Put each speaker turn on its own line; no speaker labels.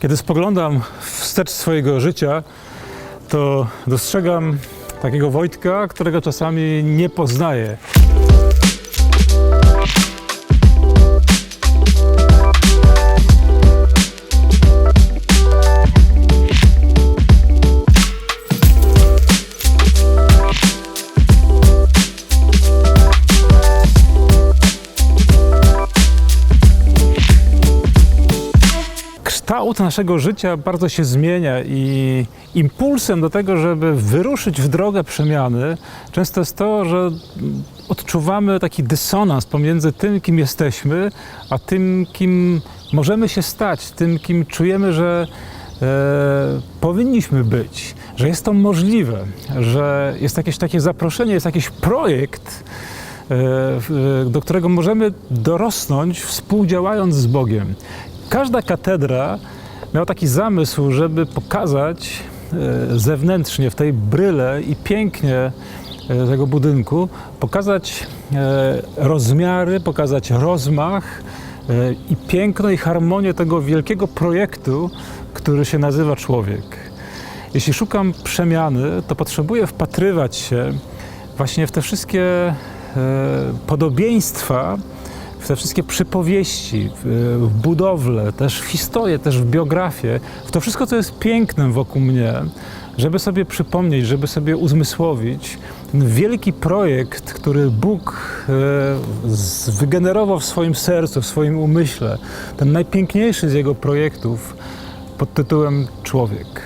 Kiedy spoglądam wstecz swojego życia, to dostrzegam takiego Wojtka, którego czasami nie poznaję. Kształt naszego życia bardzo się zmienia i impulsem do tego, żeby wyruszyć w drogę przemiany, często jest to, że odczuwamy taki dysonans pomiędzy tym, kim jesteśmy, a tym, kim możemy się stać, tym, kim czujemy, że e, powinniśmy być, że jest to możliwe, że jest jakieś takie zaproszenie, jest jakiś projekt, e, do którego możemy dorosnąć współdziałając z Bogiem. Każda katedra miała taki zamysł, żeby pokazać e, zewnętrznie w tej bryle i pięknie e, tego budynku, pokazać e, rozmiary, pokazać rozmach i piękno i harmonię tego wielkiego projektu, który się nazywa człowiek. Jeśli szukam przemiany, to potrzebuję wpatrywać się właśnie w te wszystkie podobieństwa, w te wszystkie przypowieści, w, budowlę, też w historię, też w biografię, w to wszystko, co jest pięknym wokół mnie, żeby sobie przypomnieć, żeby sobie uzmysłowić ten wielki projekt, który Bóg e, wygenerował w swoim sercu, w swoim umyśle, ten najpiękniejszy z jego projektów pod tytułem Człowiek.